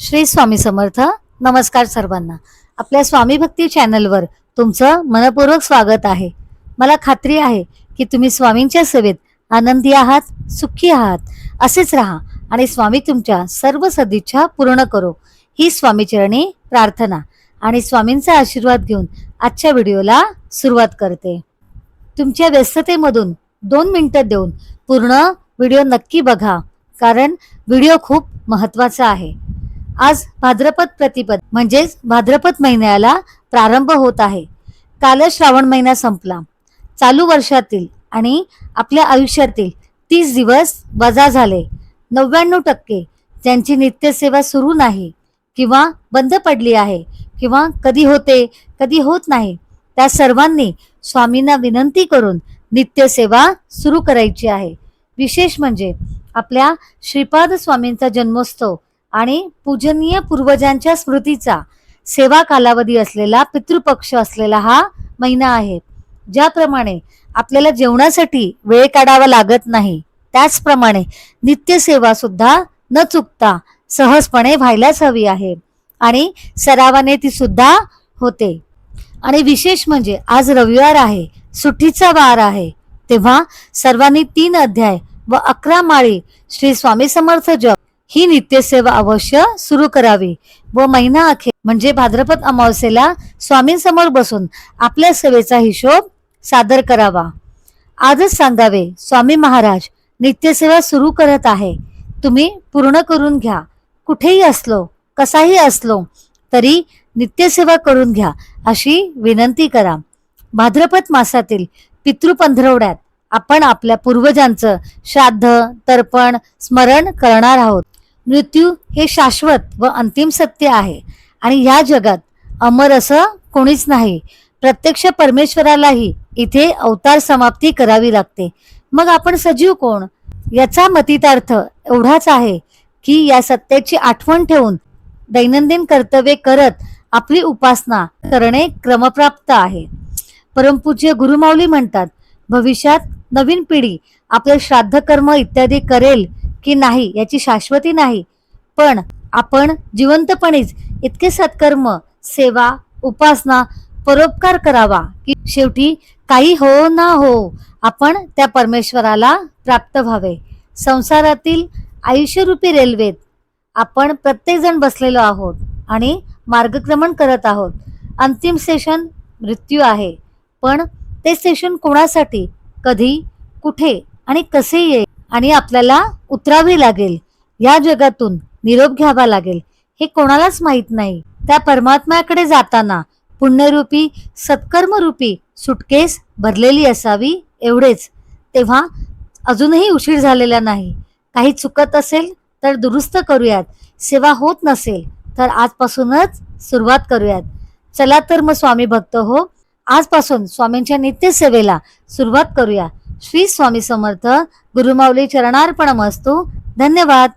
श्री स्वामी समर्थ. नमस्कार सर्वांना. आपल्या स्वामी भक्ती चॅनलवर तुमचं मनपूर्वक स्वागत आहे. मला खात्री आहे की तुम्ही स्वामींच्या सेवेत आनंदी आहात सुखी आहात असेच राहा आणि स्वामी तुमच्या सर्व सदिच्छा पूर्ण करो. ही स्वामीचरणी प्रार्थना आणि स्वामींचा आशीर्वाद घेऊन आजच्या व्हिडिओला सुरुवात करते. तुमच्या व्यस्ततेमधून दोन मिनिटं देऊन पूर्ण व्हिडिओ नक्की बघा कारण व्हिडिओ खूप महत्त्वाचा आहे. आज भाद्रपद प्रतिपद म्हणजेच भाद्रपद महिन्याला प्रारंभ होत आहे. कालच श्रावण महिना संपला. चालू वर्षातील आणि आपल्या आयुष्यातील तीस दिवस वजा झाले. नव्याण्णव टक्के ज्यांची नित्यसेवा सुरू नाही किंवा बंद पडली आहे किंवा कधी होते कधी होत नाही त्या सर्वांनी स्वामींना विनंती करून नित्यसेवा सुरू करायची आहे. विशेष म्हणजे आपल्या श्रीपाद स्वामींचा जन्मोत्सव आणि पूजनीय पूर्वजांच्या स्मृतीचा सेवा कालावधी असलेला पितृपक्ष असलेला हा महिना आहे. ज्याप्रमाणे आपल्याला जेवणासाठी वेळ काढावा लागत नाही त्याचप्रमाणे नित्यसेवा सुद्धा न चुकता सहजपणे व्हायलाच हवी आहे आणि सरावाने ती सुद्धा होते. आणि विशेष म्हणजे आज रविवार आहे सुट्टीचा वार आहे तेव्हा सर्वांनी तीन अध्याय व अकरा माळी श्री स्वामी समर्थ जप ही नित्यसेवा अवश्य सुरू करावी. व महिना अखेर म्हणजे भाद्रपद अमावस्येला स्वामींसमोर बसून आपल्या सेवेचा हिशोब सादर करावा. आजच सांगावे स्वामी महाराज नित्यसेवा सुरू करत आहे. तुम्ही पूर्ण करून घ्या. कुठेही असलो कसाही असलो तरी नित्यसेवा करून घ्या अशी विनंती करा. भाद्रपद मासातील पितृपंधरवड्यात आपण आपल्या पूर्वजांचं श्राद्ध तर्पण स्मरण करणार आहोत. मृत्यू हे शाश्वत व अंतिम सत्य आहे. आणि या जगात अमर असं कोणीच नाही. प्रत्यक्ष परमेश्वरालाही इथे अवतार समाप्ती करावी लागते. मग आपण सजीव कोण? याचा मतितार्थ एवढाच आहे की या सत्याची आठवण ठेवून दैनंदिन कर्तव्ये करत आपली उपासना करणे क्रमप्राप्त आहे. परमपूज्य गुरुमाऊली म्हणतात भविष्यात नवीन पिढी आपले श्राद्ध कर्म इत्यादी करेल की नाही याची शाश्वती नाही. पण आपण जिवंतपणीच इतके सत्कर्म सेवा उपासना परोपकार करावा की शेवटी काही हो ना हो आपण त्या परमेश्वराला प्राप्त व्हावे. संसारातील आयुष्यरूपी रेल्वेत आपण प्रत्येकजण बसलेलो आहोत आणि मार्गक्रमण करत आहोत. अंतिम स्टेशन मृत्यू आहे. पण ते स्टेशन कोणासाठी कधी कुठे आणि कसे येईल? आणि आपल्याला उतरावे लागेल. या जगातून निरोप घ्यावा लागेल. हे कोणालाच माहीत नाही. त्या परमात्म्याकडे जाताना पुण्यरूपी सत्कर्मरूपी सुटकेस भरलेली असावी एवढेच. तेव्हा अजूनही उशीर झालेला नाही. काही चुकत असेल तर दुरुस्त करूयात. सेवा होत नसेल तर आजपासूनच सुरुवात करूयात. चला तर मग स्वामी भक्त हो आजपासून स्वामींच्या नित्यसेवेला सुरुवात करूया. श्री स्वामी समर्थ. गुरुमाऊली चरणार्पण मस्तू धन्यवाद.